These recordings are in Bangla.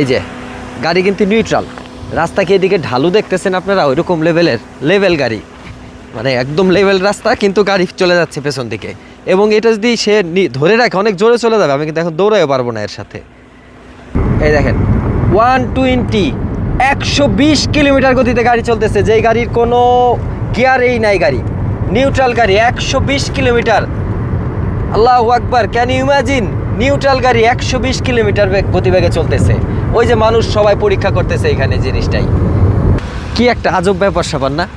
এই যে, গাড়ি কিন্তু নিউট্রাল রাস্তাকে এদিকে ঢালু দেখতেছেন আপনারা? ওইরকম লেভেলের লেভেল গাড়ি। মানে একদম লেভেল রাস্তা, কিন্তু গাড়ি চলে যাচ্ছে পেছন দিকে। এবং এটা যদি সে ধরে রাখে, অনেক জোরে চলে যাবে, আমি কিন্তু এখন দৌড়াইও পারব না এর সাথে। এই দেখেন ওয়ান টোয়েন্টি একশো বিশ কিলোমিটার গতিতে গাড়ি চলতেছে। যেই গাড়ির কোনো গিয়ারেই নাই গাড়ি। নিউট্রাল গাড়ি, একশো বিশ কিলোমিটার। আল্লাহ আকবার ক্যান ইউ ইমাজিন নিউট্রাল গাড়ি একশো বিশ কিলোমিটার বেগ- গতিবেগে চলতেছে। ওই যে মানুষ সবাই পরীক্ষা করতেছে এখানে জিনিসটাই। কি একটা আজব ব্যাপার স্যাপার না?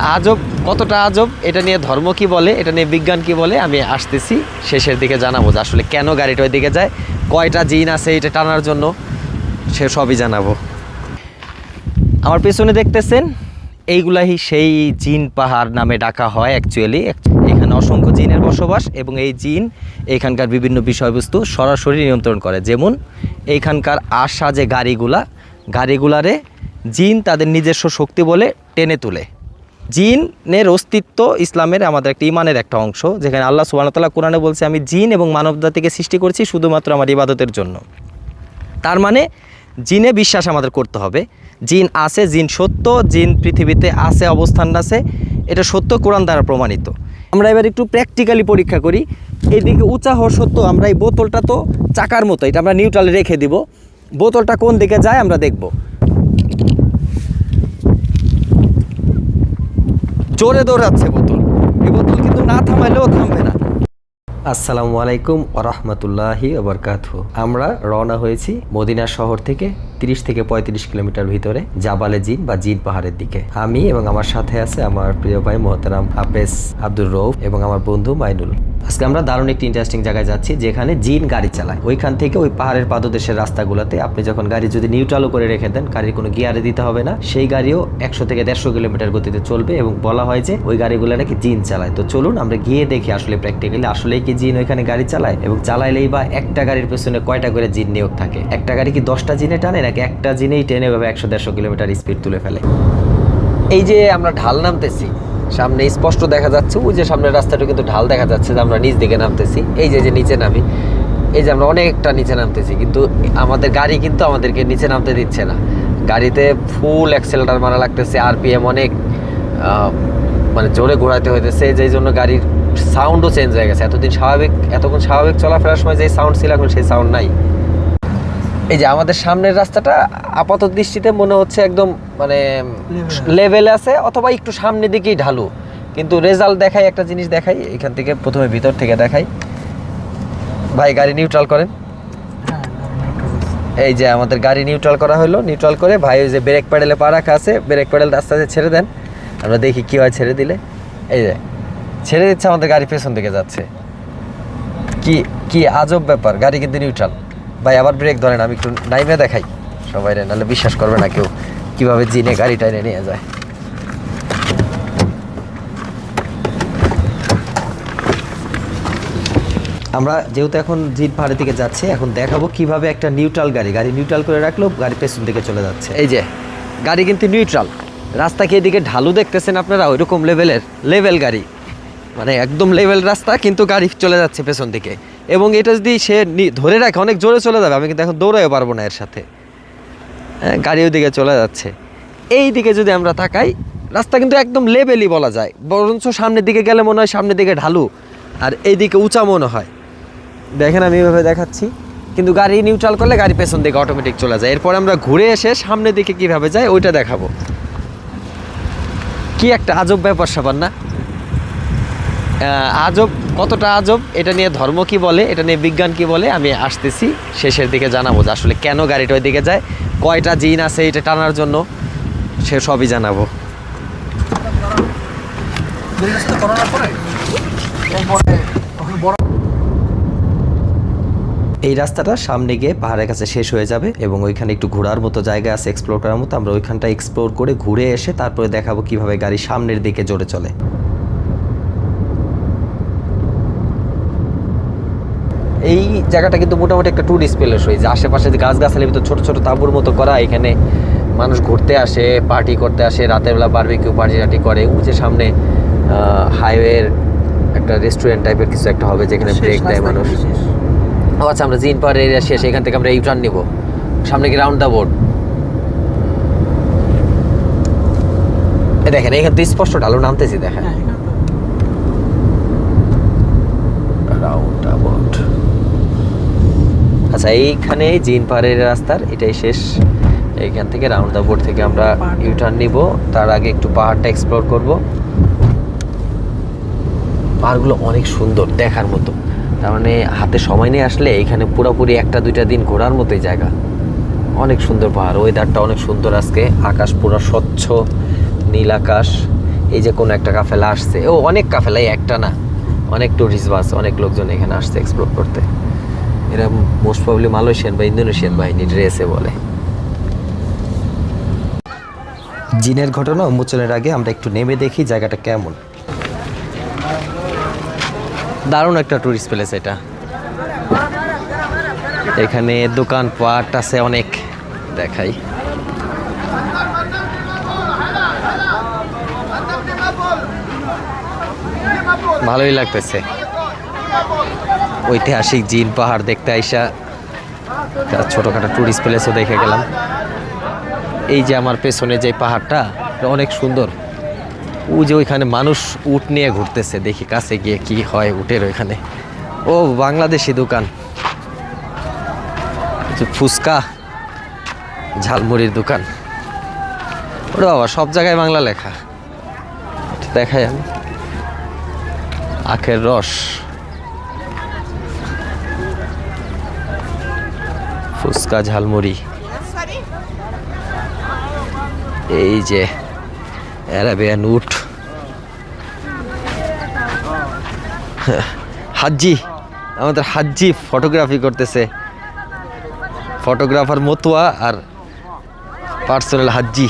আজব কতটা আজব? এটা নিয়ে ধর্ম কি বলে? এটা নিয়ে বিজ্ঞান কি বলে? আমি আসতেছি, শেষের দিকে জানাব যে আসলে কেন গাড়িটা ওই দিকে যায়, কয়টা জিন আছে এটা টানার জন্য, সে সবই জানাব। আমার পেছনে দেখতেছেন, এইগুলাই সেই জিন পাহাড় নামে ডাকা হয় অ্যাকচুয়ালি অসংখ্য জিনের বসবাস এবং এই জিন এখানকার বিভিন্ন বিষয়বস্তু সরাসরি নিয়ন্ত্রণ করে। যেমন এইখানকার আশা যে গাড়িগুলা, গাড়িগুলারে জিন তাদের নিজস্ব শক্তি বলে টেনে তুলে। জিনের অস্তিত্ব ইসলামের আমাদের একটা ইমানের একটা অংশ, যেখানে আল্লাহ সুবাহতাল্লাহ কোরআনে বলছে, আমি জিন এবং মানবজাতিকে সৃষ্টি করেছি শুধুমাত্র আমার ইবাদতের জন্য। তার মানে জিনে বিশ্বাস আমাদের করতে হবে। জিন আছে, জিন সত্য, জিন পৃথিবীতে আছে, অবস্থান আছে। এটা সত্য, কোরআন দ্বারা প্রমাণিত। আমরা এবার একটু প্র্যাকটিক্যালি পরীক্ষা করি। এদিকে উঁচা হওয়া সত্ত্বেও আমরা এই বোতলটা তো চাকার মতো, এটা আমরা নিউট্রালে রেখে দিব। বোতলটা কোন দিকে যায় আমরা দেখব। জোরে দৌড়াচ্ছে বোতল। এই বোতল কিন্তু না থামাইলেও থামবে না। আসসালামু আলাইকুম ওরহমতুল্লাহি ওবরকাত আমরা রওনা হয়েছি মদিনা শহর থেকে 30 থেকে পঁয়ত্রিশ কিলোমিটার ভিতরে জাবালে জিন বা জিন পাহাড়ের দিকে। আমি এবং আমার সাথে আছে আমার প্রিয় ভাই মোহতারাম হাফেজ আব্দুর রৌফ এবং আমার বন্ধু মাইনুল। আজকে আমরা দারুণ একটি ইন্টারেস্টিং জায়গায় যাচ্ছি, যেখানে জিন গাড়ি চালায়। ওইখান থেকে ওই পাহাড়ের পাদদেশের রাস্তাগুলোতে আপনি যখন গাড়ি যদি নিউট্রালও করে রেখে দেন, গাড়ির কোনো গিয়ারে দিতে হবে না। সেই গাড়িও একশো থেকে দেড়শো কিলোমিটার গতিতে চলবে এবং বলা হয় যে ওই গাড়িগুলো নাকি জিন চালায়। তো চলুন আমরা গিয়ে দেখি আসলে প্র্যাকটিক্যালি আসলেই কি জিন ওইখানে গাড়ি চালায় এবং চালাইলেই বা একটা গাড়ির পেছনে কয়টা করে জিন নিয়োগ থাকে? একটা গাড়ি কি দশটা জিনে টানে নাকি একটা জিনেই টেনে ভাবে একশো দেড়শো কিলোমিটার স্পিড তুলে ফেলে। এই যে আমরা ঢাল নামতেছি, সামনে স্পষ্ট দেখা যাচ্ছে, ওই যে সামনের রাস্তাটা কিন্তু ঢাল দেখা যাচ্ছে যে আমরা নিচ দিকে নামতেছি। এই যে যে নিচে নামি, এই যে আমরা অনেকটা নিচে নামতেছি, কিন্তু আমাদের গাড়ি কিন্তু আমাদেরকে নিচে নামতে দিচ্ছে না। গাড়িতে ফুল অ্যাক্সেলেটার মারা লাগতেছে আরপিএম অনেক মানে জোরে ঘোরাতে হইতেছে, যেই জন্য গাড়ির সাউন্ডও চেঞ্জ হয়ে গেছে। এতদিন স্বাভাবিক, এতক্ষণ স্বাভাবিক চলাফেরার সময় যে সাউন্ড ছিল, এখন সেই সাউন্ড নাই। এই যে আমাদের সামনের রাস্তাটা আপাত দৃষ্টিতে মনে হচ্ছে একদম মানে লেভেলে আছে অথবা একটু সামনের দিকেই ঢালু। কিন্তু রেজাল্ট দেখাই একটা জিনিস দেখাই এখান থেকে প্রথমে ভিতর থেকে দেখাই। ভাই গাড়ি নিউট্রাল করেন। এই যে আমাদের গাড়ি নিউট্রাল করা হলো নিউট্রাল করে ভাই ওই যে ব্রেক প্যাডেলে পা রাখা আছে ব্রেক প্যাডেল আস্তে আস্তে ছেড়ে দেন। আমরা দেখি কী হয় ছেড়ে দিলে। এই যে ছেড়ে দিচ্ছে আমাদের গাড়ি পেছন দিকে যাচ্ছে। কি কি আজব ব্যাপার গাড়ি কিন্তু নিউট্রাল ভাই, আবার ব্রেক ধরেন, আমি একটু নাইমে দেখাই। সবাই নাহলে বিশ্বাস করবে না কেউ কীভাবে জিনে গাড়িটা এনে নিয়ে যায়। আমরা যেহেতু এখন জিন পাহাড়ের দিকে যাচ্ছি, এখন দেখাবো কীভাবে একটা নিউট্রাল গাড়ি গাড়ি নিউট্রাল করে রাখল গাড়ি পেছন দিকে চলে যাচ্ছে। এই যে, গাড়ি কিন্তু নিউট্রাল রাস্তা কি এদিকে ঢালু দেখতেছেন আপনারা? ওইরকম লেভেলের লেভেল গাড়ি। মানে একদম লেভেল রাস্তা, কিন্তু গাড়ি চলে যাচ্ছে পেছন দিকে। এবং এটা যদি সে ধরে রাখে অনেক জোরে চলে যাবে আমি কিন্তু এখন দৌড়াইও পারব না এর সাথে। হ্যাঁ, গাড়ি ওইদিকে চলে যাচ্ছে। এই দিকে যদি আমরা তাকাই রাস্তা কিন্তু একদম লেভেলই বলা যায়। বরঞ্চ সামনের দিকে গেলে মনে হয় সামনের দিকে ঢালু আর এইদিকে উঁচা মনে হয়। দেখেন আমি এভাবে দেখাচ্ছি। কিন্তু গাড়ি নিউট্রাল করলে গাড়ি পেছন দিকে অটোমেটিক চলে যায়। এরপর আমরা ঘুরে এসে সামনের দিকে কীভাবে যায় ওইটা দেখাবো। কি একটা আজব ব্যাপার স্যাপার না? আজব, কতটা আজব? এটা নিয়ে ধর্ম কি বলে? এটা নিয়ে বিজ্ঞান কি বলে? আমি আসতেছি, শেষের দিকে জানাব যে আসলে কেন গাড়িটা ওই দিকে যায়, কয়টা জিন আছে এটা টানার জন্য, সে সবই জানাব। এই রাস্তাটা সামনে গিয়ে পাহাড়ের কাছে শেষ হয়ে যাবে এবং ওইখানে একটু ঘোরার মতো জায়গা আছে এক্সপ্লোর করার মতো। আমরা ওইখানটা এক্সপ্লোর করে ঘুরে এসে তারপরে দেখাবো কীভাবে গাড়ি সামনের দিকে জোরে চলে। এই জায়গাটা কিন্তু মোটামুটি একটা ট্যুরিস্ট প্লেস হয়ে যে আশেপাশে যে গাছ গাছালির ভিতর ছোট ছোট তাঁবুর মতো করা এখানে মানুষ ঘুরতে আসে পার্টি করতে আসে রাতের বেলা বারবিকিউ পার্টি টাটি করে। যে সামনে হাইওয়ের একটা রেস্টুরেন্ট টাইপের কিছু একটা হবে যেখানে ব্রেক দেয় মানুষ। ও আচ্ছা আমরা জিন পাহাড় এরিয়া শেষ এখান থেকে আমরা ইউটার্ন নিব। সামনে কি রাউন্ড দা বোর্ড দেখেন এখান থেকে স্পষ্ট ঢালু নামতেছি দেখেন রাউন্ড দা বোর্ড আচ্ছা এইখানে জিন পাহাড়ের রাস্তার এটাই শেষ। এইখান থেকে রাউন্ড দা বোর্ড থেকে আমরা ইউটার্ন নিব। তার আগে একটু পাহাড়টা এক্সপ্লোর করব। পাহাড়গুলো অনেক সুন্দর দেখার মতো। তার মানে হাতে সময় নিয়ে আসলে এখানে পুরোপুরি একটা, দুইটা দিন ঘোরার মতোই জায়গা। অনেক সুন্দর পাহাড় ওয়েদারটা অনেক সুন্দর আজকে। আকাশ পুরো স্বচ্ছ, নীল আকাশ। এই যে কোনো একটা কাফেলা আসছে। ও, অনেক কাফেলা এই একটা না। অনেক টুরিস্ট বাস অনেক লোকজন এখানে আসছে এক্সপ্লোর করতে। এরা মোস্ট প্রবলি মালয়েশিয়ান বা ইন্দোনেশিয়ান বাহিনী ড্রেসে বলে। জিনের ঘটনা উন্মোচনের আগে আমরা একটু নেমে দেখি জায়গাটা কেমন। দারুণ একটা টুরিস্ট প্লেস এটা। এখানে দোকান পাট আছে অনেক দেখাই। ভালোই লাগতেছে। ঐতিহাসিক জিন পাহাড় দেখতে আইসা ছোটোখাটো টুরিস্ট প্লেসও দেখে গেলাম। এই যে আমার পেছনে যে পাহাড়টা অনেক সুন্দর। ও যে ওইখানে মানুষ উট নিয়ে ঘুরতেছে, দেখি কাছে গিয়ে কি হয় উটের ওইখানে। ও, বাংলাদেশি দোকান। ফুচকা, ঝালমুড়ির দোকান। ওরে বাবা, সব জায়গায় বাংলা লেখা। দেখাই আমি। আখের রস। ফুচকা ঝালমুড়ি। এই যে, অ্যারাবিয়ান উট। হাজ্জি, আমাদের হাজ্জি ফটোগ্রাফি করতেছে। ফটোগ্রাফার মতুয়া আর পার্সোনাল হাজ্জি।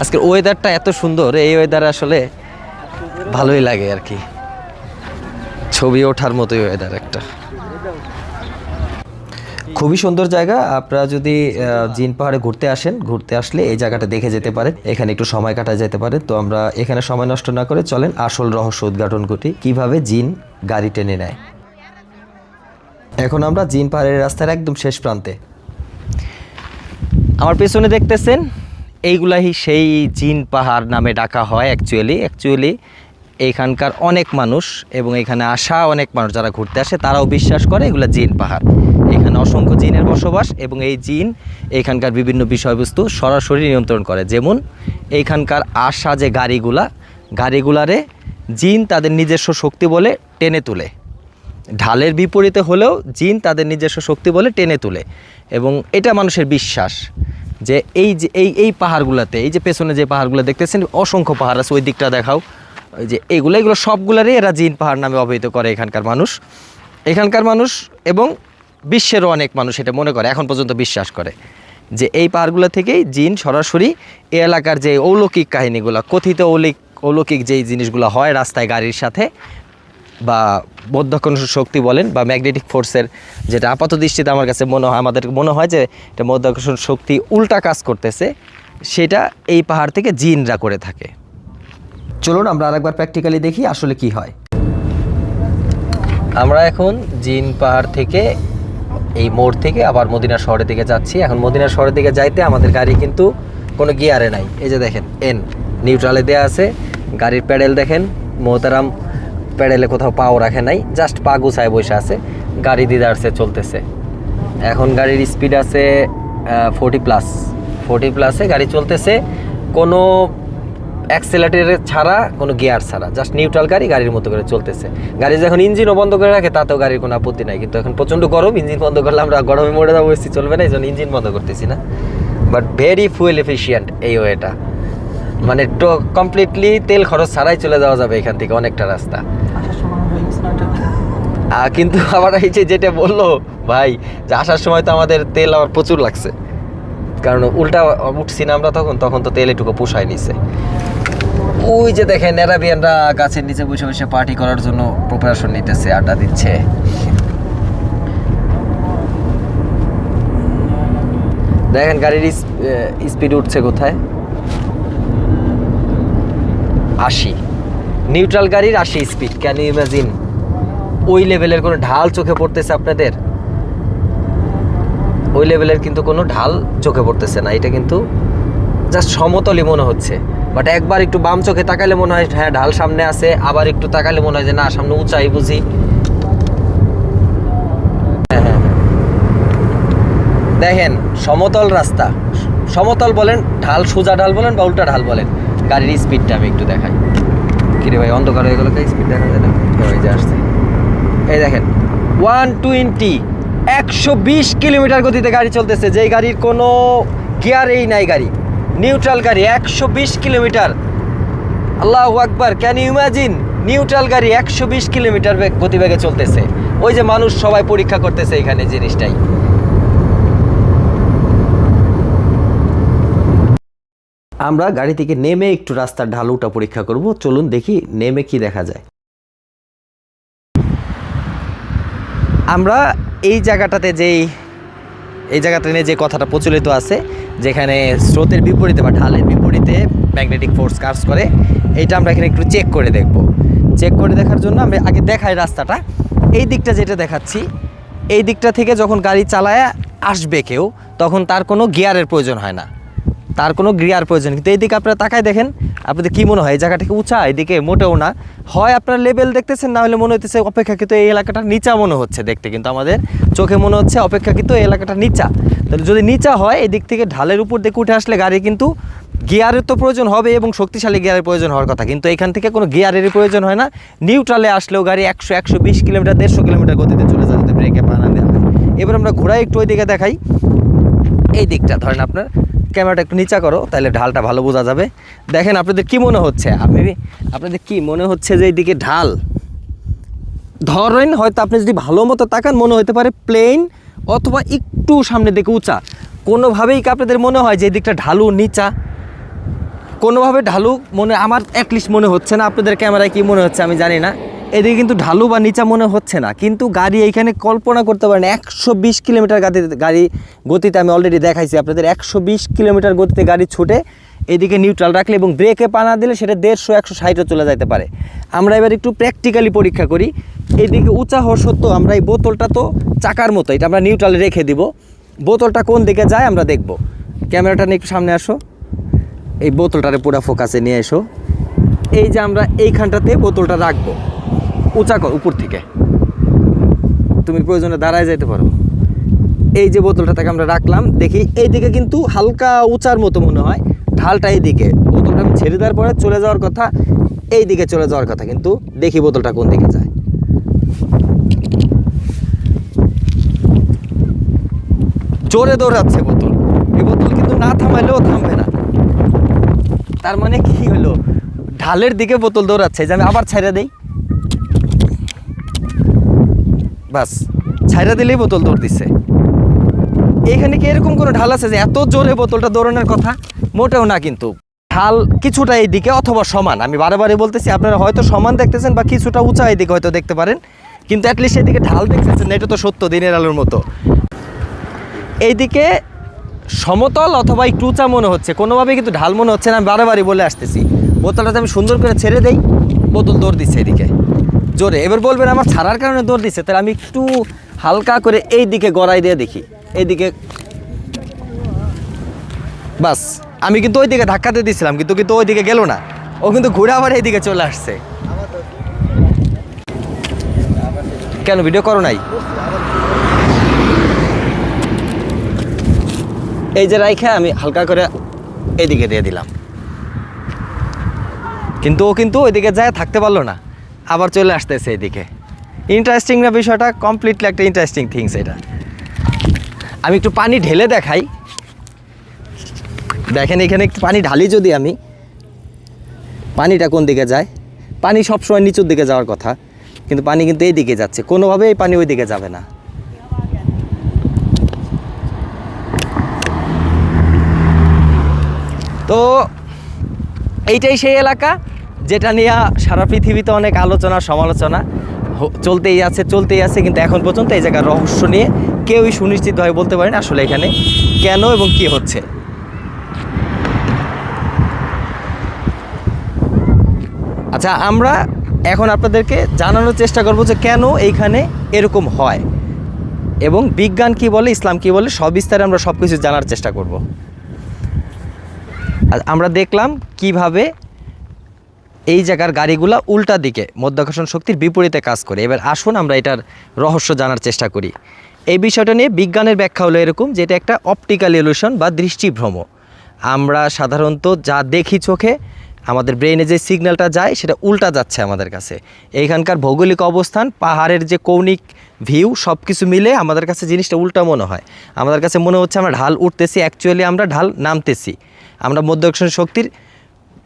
আজকের ওয়েদারটা এত সুন্দর, এই ওয়েদার আসলে ভালোই লাগে আর কি। ছবি ওঠার মতোই ওয়েদার একটা। খুবই সুন্দর জায়গা। আপনারা যদি জিন পাহাড়ে ঘুরতে আসেন, ঘুরতে আসলে এই জায়গাটা দেখে যেতে পারে এখানে একটু সময় কাটা যেতে পারে তো আমরা এখানে সময় নষ্ট না করে চলেন আসল রহস্য উদ্ঘাটন করি কীভাবে জিন গাড়ি টেনে নেয়? এখন আমরা জিন পাহাড়ের রাস্তার একদম শেষ প্রান্তে। আমার পেছনে দেখতেছেন, এইগুলাই সেই জিন পাহাড় নামে ডাকা হয় অ্যাকচুয়ালি অ্যাকচুয়ালি এইখানকার অনেক মানুষ এবং এখানে আসা অনেক মানুষ যারা ঘুরতে আসে, তারাও বিশ্বাস করে এগুলো জিন পাহাড়। এখানে অসংখ্য জিনের বসবাস এবং এই জিন এইখানকার বিভিন্ন বিষয়বস্তু সরাসরি নিয়ন্ত্রণ করে। যেমন এইখানকার আসা যে গাড়িগুলা, গাড়িগুলারে জিন তাদের নিজস্ব শক্তি বলে টেনে তুলে। ঢালের বিপরীতে হলেও জিন তাদের নিজস্ব শক্তি বলে টেনে তুলে এবং এটা মানুষের বিশ্বাস যে এই যে, এই এই পাহাড়গুলোতে, এই যে পেছনে যে পাহাড়গুলো দেখতেছেন, অসংখ্য পাহাড় আছে, ওই দিকটা দেখাও। ওই যে এগুলো এগুলো সবগুলারই এরা জিন পাহাড় নামে অবহিত করে এখানকার মানুষ। এখানকার মানুষ এবং বিশ্বেরও অনেক মানুষ এটা মনে করে, এখন পর্যন্ত বিশ্বাস করে যে এই পাহাড়গুলো থেকেই জিন সরাসরি এ এলাকার যে অলৌকিক কাহিনীগুলো, কথিত অলৌকিক অলৌকিক যেই জিনিসগুলো হয় রাস্তায় গাড়ির সাথে বা মধ্যাকর্ষণ শক্তি বলেন বা ম্যাগনেটিক ফোর্সের যেটা আপাত দৃষ্টিতে আমার কাছে মনে হয়, আমাদের মনে হয় যে এটা মধ্যাকর্ষণ শক্তি উল্টা কাজ করতেছে, সেটা এই পাহাড় থেকে জিনরা করে থাকে। চলুন আমরা আরেকবার প্র্যাকটিক্যালি দেখি আসলে কি হয়। আমরা এখন জিন পাহাড় থেকে এই মোড় থেকে আবার মদিনা শহরের দিকে যাচ্ছি। এখন মদিনা শহরের দিকে যাইতে আমাদের গাড়ি কিন্তু কোনো গিয়ারে নাই। এই যে দেখেন এন নিউট্রালে দেওয়া আছে। গাড়ির প্যাডেল দেখেন, মোহতারাম প্যাডেলে কোথাও পাও রাখে নাই। জাস্ট পা গুছায় বসে আছে। গাড়ি দিদারসে চলতেছে। এখন গাড়ির স্পিড আছে ফোর্টি প্লাস ফোর্টি প্লাসে গাড়ি চলতেছে। কোনো অ্যাক্সেলারেটর ছাড়া কোনো গিয়ার ছাড়া জাস্ট নিউট্রাল গাড়ি গাড়ির মতো করে চলতেছে। গাড়ি যখন ইঞ্জিনও বন্ধ করে রাখে তাতেও গাড়ির কোনো আপত্তি নাই। কিন্তু এখন প্রচণ্ড গরম ইঞ্জিন বন্ধ করলে আমরা গরমে মরে যাব এসি চলবে না এই জন্য ইঞ্জিন বন্ধ করতেছি না। বাট ভেরি ফুয়েল এফিশিয়েন্ট এই ওয়েটা। মানে কমপ্লিটলি তেল খরচ ছাড়াই চলে যাওয়া যাবে এখান থেকে অনেকটা রাস্তা। কিন্তু আবার এই যে যেটা বলল ভাই যে আসার সময় তো আমাদের তেল আবার প্রচুর লাগছে। কারণ উল্টা উঠছি না আমরা তখন তখন তো তেল এটুকু পোষায় নিছে। ওই যে দেখেন, অ্যারাবিয়ানরা গাছের নিচে বসে বসে পার্টি করার জন্য প্রিপারেশন নিতেছে, আড্ডা দিচ্ছে। দেখেন গাড়ির স্পিড উঠছে কোথায়? আশি। নিউট্রাল গাড়ির আশি স্পিড ক্যান ইউ ইমাজিন ওই লেভেলের কোনো ঢাল চোখে পড়তেছে আপনাদের? ওই লেভেলের কিন্তু কোনো ঢাল চোখে পড়তেছে না। এটা কিন্তু জাস্ট সমতলই মনে হচ্ছে। বাট একবার একটু বাম চোখে তাকালে মনে হয় হ্যাঁ ঢাল সামনে আছে। আবার একটু তাকালে মনে হয় যে না সামনে উঁচাই বুঝি। হ্যাঁ, হ্যাঁ, হ্যাঁ। দেখেন সমতল রাস্তা। সমতল বলেন ঢাল সোজা ঢাল বলেন বা উল্টা ঢাল বলেন। গাড়ির স্পিডটা আমি একটু দেখাই। কিরে ভাই অন্ধকার হয়ে গেল স্পিড দেখা যায় না? আসছে। এই দেখেন ওয়ান টোয়েন্টি একশো বিশ কিলোমিটার গতিতে গাড়ি চলতেছে। যেই গাড়ির কোনো গিয়ারেই নাই গাড়ি। নিউট্রাল গাড়ি, একশো বিশ কিলোমিটার। আল্লাহ আকবার ক্যান ইমাজিন নিউট্রাল গাড়ি, একশো বিশ কিলোমিটার বেগ- গতিবেগে চলতেছে। ওই যে মানুষ সবাই পরীক্ষা করতেছে এখানে জিনিসটাই। আমরা গাড়ি থেকে নেমে একটু রাস্তার ঢালুটা পরীক্ষা করব। চলুন দেখি নেমে কি দেখা যায়। আমরা এই জায়গাটাতে যেই, এই জায়গাটা নিয়ে যে কথাটা প্রচলিত আছে, যেখানে স্রোতের বিপরীতে বা ঢালের বিপরীতে ম্যাগনেটিক ফোর্স কাজ করে, এইটা আমরা এখানে একটু চেক করে দেখব। চেক করে দেখার জন্য আমরা আগে দেখাই রাস্তাটা। এই দিকটা যেটা দেখাচ্ছি, এই দিকটা থেকে যখন গাড়ি চালায় আসবে কেউ, তখন তার কোনো গিয়ারের প্রয়োজন হয় না। তার কোনো গিয়ার প্রয়োজন। কিন্তু এইদিকে আপনারা তাকায় দেখেন, আপনাদের কি মনে হয়? এই জায়গাটা কি উঁচা? এদিকে মোটেও না। হয় আপনার লেভেল দেখতেছেন, না হলে মনে হচ্ছে অপেক্ষাকৃত এই এলাকাটা নিচা মনে হচ্ছে দেখতে। কিন্তু আমাদের চোখে মনে হচ্ছে অপেক্ষাকৃত এই এলাকাটা নিচা। তাহলে যদি নিচা হয়, এদিক থেকে ঢালের উপর দিকে উঠে আসলে গাড়ি কিন্তু গিয়ারের তো প্রয়োজন হবে এবং শক্তিশালী গিয়ারের প্রয়োজন হওয়ার কথা। কিন্তু এখান থেকে কোনো গিয়ারেরই প্রয়োজন হয় না। নিউট্রালে আসলেও গাড়ি একশো একশো বিশ কিলোমিটার, দেড়শো কিলোমিটার গতিতে চলে যদি ব্রেকে পানা দেওয়া এবার আমরা ঘোরাই একটু ওই দিকে দেখাই। এই দিকটা ধরেন আপনার ক্যামেরাটা একটু নিচা করো তাহলে ঢালটা ভালো বোঝা যাবে। দেখেন আপনাদের কি মনে হচ্ছে? আপনি আপনাদের কি মনে হচ্ছে যে এইদিকে ঢাল? ধরেন হয়তো আপনি যদি ভালো মতো তাকান, মনে হতে পারে প্লেন অথবা একটু সামনে দিকে উঁচা। কোনোভাবেই কি আপনাদের মনে হয় যে এই দিকটা ঢালু নিচা? কোনোভাবে ঢালু মনে, আমার অ্যাটলিস্ট মনে হচ্ছে না। আপনাদের ক্যামেরায় কি মনে হচ্ছে আমি জানি না। এদিকে কিন্তু ঢালু বা নিচা মনে হচ্ছে না, কিন্তু গাড়ি এইখানে কল্পনা করতে পারেন, একশো বিশ কিলোমিটার গাড়িতে গাড়ি, গতিতে আমি অলরেডি দেখাইছি আপনাদের, একশো বিশ কিলোমিটার গতিতে গাড়ি ছুটে এদিকে নিউট্রাল রাখলে এবং ব্রেকে পানা দিলে সেটা দেড়শো, একশো ষাটও চলে যেতে পারে। আমরা এবার একটু প্র্যাকটিক্যালি পরীক্ষা করি, এদিকে উঁচা হওয়া সত্ত্বেও আমরা এই বোতলটা তো চাকার মতো, এটা আমরা নিউট্রালে রেখে দিব। বোতলটা কোন দিকে যায় আমরা দেখব। ক্যামেরাটা নিয়ে একটু সামনে আসো। এই বোতলটারে পুরো ফোকাসে নিয়ে এসো। এই যে আমরা এইখানটাতে বোতলটা রাখব। উঁচা কর, উপর থেকে। তুমি প্রয়োজনে দাঁড়ায় যেতে পারো। এই যে বোতলটা থেকে আমরা রাখলাম, দেখি এইদিকে কিন্তু হালকা উঁচার মতো মনে হয়। ঢালটা এইদিকে। বোতলটা আমি ছেড়ে দেওয়ার পরে চলে যাওয়ার কথা এই দিকে চলে যাওয়ার কথা, কিন্তু দেখি বোতলটা কোন দিকে যায়। জোরে দৌড়াচ্ছে বোতল। এই বোতল কিন্তু না থামাইলেও থামবে না। তার মানে কি হলো? ঢালের দিকে বোতল দৌড়াচ্ছে, যে আমি আবার ছাইরা দেই। বাস, ছাইরা দিলেই বোতল দৌড় দিচ্ছে এইখানে কি এরকম কোনো ঢাল আছে যে এত জোরে বোতলটা দৌড়ানোর কথা? মোটেও না কিন্তু। ঢাল কিছুটা এই দিকে অথবা সমান। আমি বারে বারে বলতেছি, আপনারা হয়তো সমান দেখতেছেন বা কিছুটা উঁচা এই দিকে হয়তো দেখতে পারেন। কিন্তু অ্যাটলিস্ট এদিকে ঢাল দেখতেছেন, এটা তো সত্য, দিনের আলোর মতো। এইদিকে সমতল অথবা একটু উঁচা মনে হচ্ছে। কোনোভাবে কিন্তু ঢাল মনে হচ্ছে না, আমি বারে বলে আসতেছি। বোতলটাতে আমি সুন্দর করে ছেড়ে দেই, বোতল দৌড় দিচ্ছে এদিকে জোরে। এবার বলবেন, আমার ছাড়ার কারণে দৌড় দিচ্ছে তাহলে আমি একটু হালকা করে এই দিকে গড়াই দিয়ে দেখি। এইদিকে বাস, আমি কিন্তু ওই দিকে ধাক্কা দিয়ে দিয়েছিলাম কিন্তু কিন্তু ওই দিকে গেল না। ও কিন্তু ঘুরে আবার এইদিকে চলে আসছে। কেন ভিডিও করো নাই? এই যে রাইখে, আমি হালকা করে এদিকে দিয়ে দিলাম। কিন্তু ও কিন্তু ওইদিকে যায় থাকতে পারল না। আবার চলে আসতেছে এদিকে। ইন্টারেস্টিং না বিষয়টা কমপ্লিটলি একটা ইন্টারেস্টিং থিংস এটা। আমি একটু পানি ঢেলে দেখাই। দেখেন, এখানে একটু পানি ঢালি যদি আমি। পানিটা কোন দিকে যায়? পানি সবসময় নিচুর দিকে যাওয়ার কথা। কিন্তু পানি কিন্তু এই দিকে যাচ্ছে। কোনোভাবে এই পানি ওই দিকে যাবে না। তো, এইটাই সেই এলাকা। যেটা নিয়ে সারা পৃথিবীতে অনেক আলোচনা, সমালোচনা চলতেই আছে চলতেই আছে, কিন্তু এখন পর্যন্ত এই জায়গার রহস্য নিয়ে কেউই সুনিশ্চিতভাবে বলতে পারেন আসলে এখানে কেন এবং কি হচ্ছে। আচ্ছা আমরা এখন আপনাদেরকে জানানোর চেষ্টা করব যে কেন এইখানে এরকম হয় এবং বিজ্ঞান কি বলে, ইসলাম কি বলে সব বিস্তারে আমরা সব কিছু জানার চেষ্টা করব। আমরা দেখলাম কীভাবে এই জায়গার গাড়িগুলা উল্টা দিকে মধ্যাকর্ষণ শক্তির বিপরীতে কাজ করে। এবার আসুন আমরা এটার রহস্য জানার চেষ্টা করি। এই বিষয়টা নিয়ে বিজ্ঞানের ব্যাখ্যা হলো এরকম যে এটা একটা অপটিক্যাল ইলিউশন বা দৃষ্টিভ্রম। আমরা সাধারণত যা দেখি চোখে, আমাদের ব্রেনে যে সিগন্যালটা যায়, সেটা উল্টা যাচ্ছে আমাদের কাছে। এইখানকার ভৌগোলিক অবস্থান, পাহাড়ের যে কৌণিক ভিউ সব কিছু মিলে আমাদের কাছে জিনিসটা উল্টা মনে হয়। আমাদের কাছে মনে হচ্ছে আমরা ঢাল উঠতেছি অ্যাকচুয়ালি আমরা ঢাল নামতেছি। আমরা মধ্যাকর্ষণ শক্তির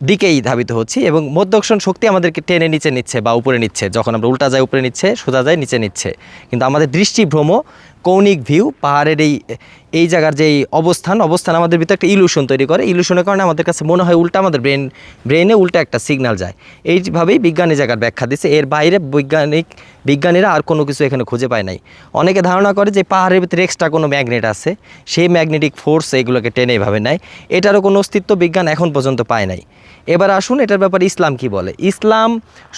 দিকেই ধাবিত হচ্ছি এবং মধ্যক্ষণ শক্তি আমাদেরকে টেনে নিচে নিচ্ছে বা উপরে নিচ্ছে। যখন আমরা উল্টা যায় উপরে নিচ্ছে, সোজা যায় নিচে নিচ্ছে। কিন্তু আমাদের দৃষ্টিভ্রম কৌণিক ভিউ পাহাড়ের এই এই জায়গার যে অবস্থান অবস্থান আমাদের ভিতরে একটা ইলুশন তৈরি করে। ইলুশনের কারণে আমাদের কাছে মনে হয় উল্টা আমাদের ব্রেন ব্রেনে উল্টা একটা সিগন্যাল যায়। এইভাবেই বিজ্ঞানী জায়গার ব্যাখ্যা দিচ্ছে এর বাইরে বৈজ্ঞানিক বিজ্ঞানীরা আর কোনো কিছু এখানে খুঁজে পায় নাই। অনেকে ধারণা করে যে পাহাড়ের ভিতরে এক্সট্রা কোনো ম্যাগনেট আছে। সেই ম্যাগনেটিক ফোর্স এগুলোকে টেনে এভাবে নেয়। এটারও কোনো অস্তিত্ব বিজ্ঞান এখন পর্যন্ত পায় নাই। এবার আসুন এটার ব্যাপারে ইসলাম কি বলে? ইসলাম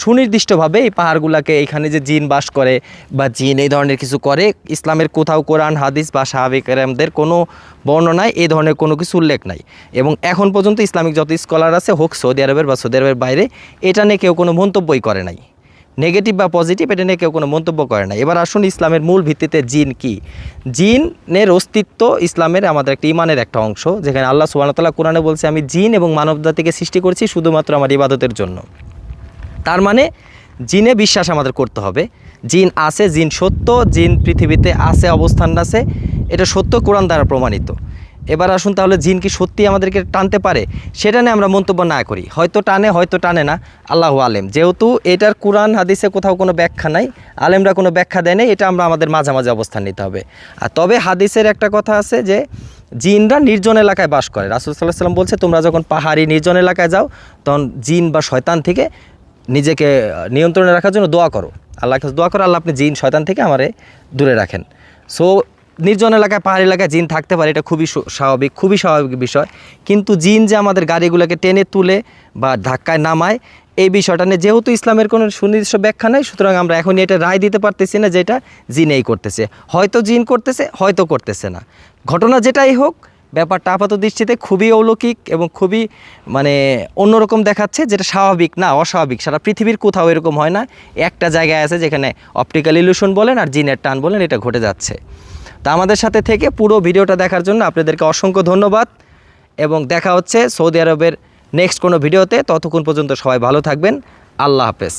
সুনির্দিষ্টভাবে এই পাহাড়গুলোকে এখানে যে জিন বাস করে বা জিন এই ধরনের কিছু করে, ইসলামের কোথাও কোরআন, হাদিস বা সাহাবিকরামদের কোনো বর্ণনায় এই ধরনের কোনো কিছু উল্লেখ নাই। এবং এখন পর্যন্ত ইসলামিক যত স্কলার আছে, হোক সৌদি আরবের বা সৌদি আরবের বাইরে, এটা নিয়ে কেউ কোনো মন্তব্যই করে নাই। নেগেটিভ বা পজিটিভ, এটা নিয়ে কেউ কোনো মন্তব্য করে না। এবার আসুন ইসলামের মূল ভিত্তিতে জিন কি? জিনের অস্তিত্ব ইসলামের আমাদের একটা ইমানের একটা অংশ, যেখানে আল্লাহ সুবাহতাল্লাহ কোরআনে বলছে, আমি জিন এবং মানব জাতিকে সৃষ্টি করছি শুধুমাত্র আমার ইবাদতের জন্য। তার মানে জিনে বিশ্বাস আমাদের করতে হবে। জিন আছে, জিন সত্য, জিন পৃথিবীতে আছে, অবস্থান আছে। এটা সত্য কোরআন দ্বারা প্রমাণিত। এবার আসুন তাহলে জিন কি সত্যি আমাদেরকে টানতে পারে? সেটা নিয়ে আমরা মন্তব্য না করি। হয়তো টানে হয়তো টানে না। আল্লাহ আলেম। যেহেতু এটার কোরআন, হাদিসে কোথাও কোনো ব্যাখ্যা নাই, আলেমরা কোনো ব্যাখ্যা দেয় এটা আমরা আমাদের মাঝামাঝি অবস্থান নিতে হবে। আর তবে হাদিসের একটা কথা আছে যে, জিনরা নির্জন এলাকায় বাস করে। রাসুল সাল্লাহ সাল্লাম বলছে, তোমরা যখন পাহাড়ি নির্জন এলাকায় যাও, তখন জিন বা শয়তান থেকে নিজেকে নিয়ন্ত্রণে রাখার জন্য দোয়া করো। আল্লাহর কাছে দোয়া করো, আল্লাহ আপনি জিন, শয়তান থেকে আমারে দূরে রাখেন। সো নির্জন এলাকায়, পাহাড়ি এলাকায় জিন থাকতে পারে, এটা খুবই স্বাভাবিক খুবই স্বাভাবিক বিষয়। কিন্তু জিন যে আমাদের গাড়িগুলোকে টেনে তুলে বা ধাক্কায় নামায়, এই বিষয়টা নিয়ে যেহেতু ইসলামের কোনো সুনির্দিষ্ট ব্যাখ্যা নাই, সুতরাং আমরা এখনই এটা রায় দিতে পারতেছি না যেটা জিনেই করতেছে। হয়তো জিন করতেছে, হয়তো করতেছে না। ঘটনা যেটাই হোক, ব্যাপারটা আপাত দৃষ্টিতে খুবই অলৌকিক এবং খুবই মানে অন্যরকম দেখাচ্ছে, যেটা স্বাভাবিক না, অস্বাভাবিক। সারা পৃথিবীর কোথাও এরকম হয় না। একটা জায়গায় আছে যেখানে অপটিক্যাল ইলিউশন বলেন আর জিনের টান বলেন, এটা ঘটে যাচ্ছে। তা আমাদের সাথে থেকে পুরো ভিডিওটা দেখার জন্য আপনাদেরকে অসংখ্য ধন্যবাদ এবং দেখা হচ্ছে সৌদি আরবের নেক্সট কোনো ভিডিওতে। ততক্ষণ পর্যন্ত সবাই ভালো থাকবেন। আল্লাহ হাফেজ।